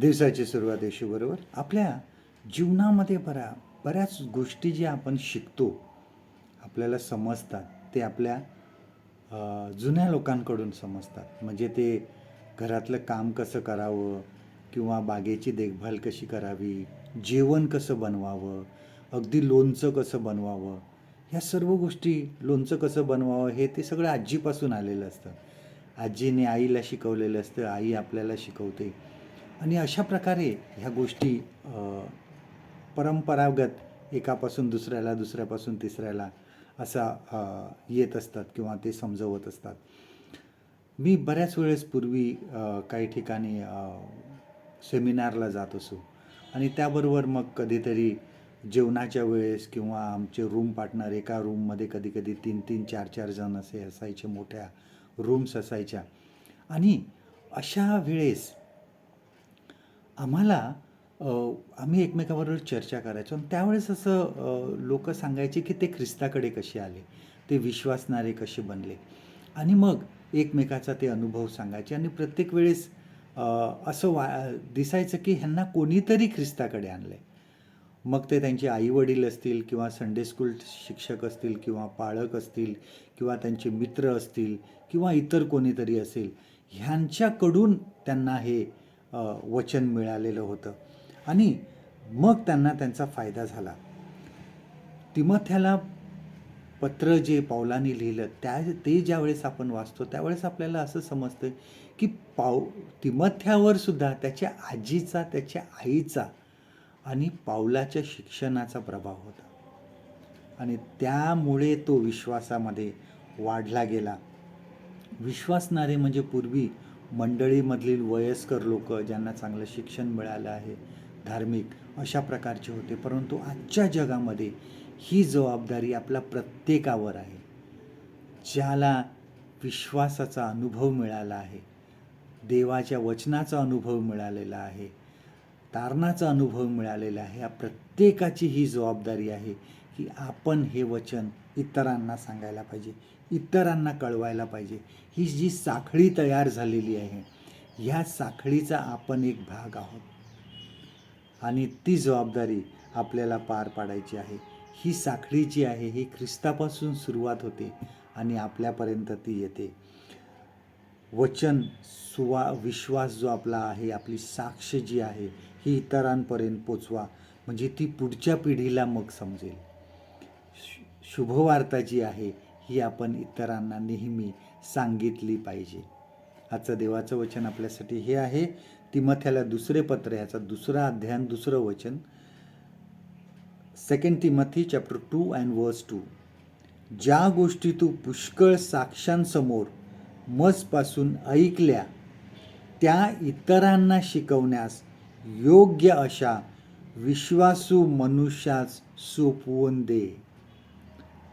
दिवसाची सुरुवात येशूबरोबर आपल्या जीवनामध्ये बऱ्या बऱ्याच गोष्टी ज्या आपण शिकतो आपल्याला समजतात ते आपल्या जुन्या लोकांकडून समजतात. म्हणजे ते घरातलं काम कसं करावं किंवा बागेची देखभाल कशी करावी जेवण कसं बनवावं अगदी लोणचं कसं बनवावं ह्या सर्व गोष्टी लोणचं कसं बनवावं हे ते सगळं आजीपासून आलेलं असतं. आजीने आईला शिकवलेलं असतं आई आपल्याला शिकवते. आणि अशा प्रकारे ह्या गोष्टी परंपरागत एकापासून दुसऱ्याला दुसऱ्यापासून तिसऱ्याला असा येत असतात किंवा ते समजवत असतात. मी बऱ्याच वेळेस पूर्वी काही ठिकाणी सेमिनारला जात असो आणि त्याबरोबर मग कधीतरी जेवणाच्या वेळेस किंवा आमचे रूम पार्टनर एका रूममध्ये कधी कधी तीन तीन चार चार जण असे असायचे मोठ्या रूम्स असायच्या. आणि अशा वेळेस आम्हाला अ, आम्ही एकमेकाबरोबर चर्चा करायचो आणि त्यावेळेस असं लोक सांगायचे की ते ख्रिस्ताकडे कसे आले ते विश्वासणारे कसे बनले. आणि मग एकमेकाचा ते अनुभव सांगायचे आणि प्रत्येक वेळेस अ, असं वा दिसायचं की ह्यांना कोणीतरी ख्रिस्ताकडे आणलं आहे मग ते त्यांचे आईवडील असतील किंवा संडे स्कूल शिक्षक असतील किंवा पालक असतील किंवा त्यांचे मित्र असतील किंवा इतर कोणीतरी असेल ह्यांच्याकडून त्यांना हे वचन मिळालेलं होतं. आणि मग त्यांना त्यांचा फायदा झाला. तिमथ्याला पत्र जे पावलाने लिहिलं त्या ते ज्यावेळेस आपण वाचतो त्यावेळेस आपल्याला असं समजतं की पाव तिमथ्यावर सुद्धा त्याच्या आजीचा त्याच्या आईचा आणि पावलाच्या शिक्षणाचा प्रभाव होता. आणि त्यामुळे तो विश्वासामध्ये वाढला गेला. विश्वासणारे म्हणजे पूर्वी मंडळीमधील वयस्कर लोक ज्यांना चांगलं शिक्षण मिळालं आहे धार्मिक अशा प्रकारचे होते. परंतु आजच्या जगामध्ये ही जबाबदारी आपल्या प्रत्येकावर आहे. ज्याला विश्वासाचा अनुभव मिळाला आहे देवाच्या वचनाचा अनुभव मिळालेला आहे तारणाचा अनुभव मिळालेला आहे या प्रत्येकाची ही जबाबदारी आहे. की आपण हे वचन इतरांना सांगायला पाहिजे इतरांना कळवायला पाहिजे. ही जी साखळी तयार झालेली आहे ह्या साखळीचा आपण एक भाग आहोत. आणि ती जबाबदारी आपल्याला पार पाडायची आहे. ही साखळी जी आहे ही ख्रिस्तापासून सुरुवात होते आणि आपल्यापर्यंत ती येते. वचन सुवा विश्वास जो आपला आहे आपली साक्ष जी आहे ही इतरांपर्यंत पोचवा. म्हणजे ती पुढच्या पिढीला मग समजेल. शुभवार्ता जी आहे ही आपण इतरांना नेहमी सांगितली पाहिजे. आजचं देवाचं वचन आपल्यासाठी हे आहे. तिमथ्याला दुसरे पत्र ह्याचा दुसरा अध्ययन दुसरं वचन. Second Timothy chapter two and verse two ज्या गोष्टी तू पुष्कळ साक्षांसमोर मजपासून ऐकल्या त्या इतरांना शिकवण्यास योग्य अशा विश्वासू मनुष्यास सोपवून दे.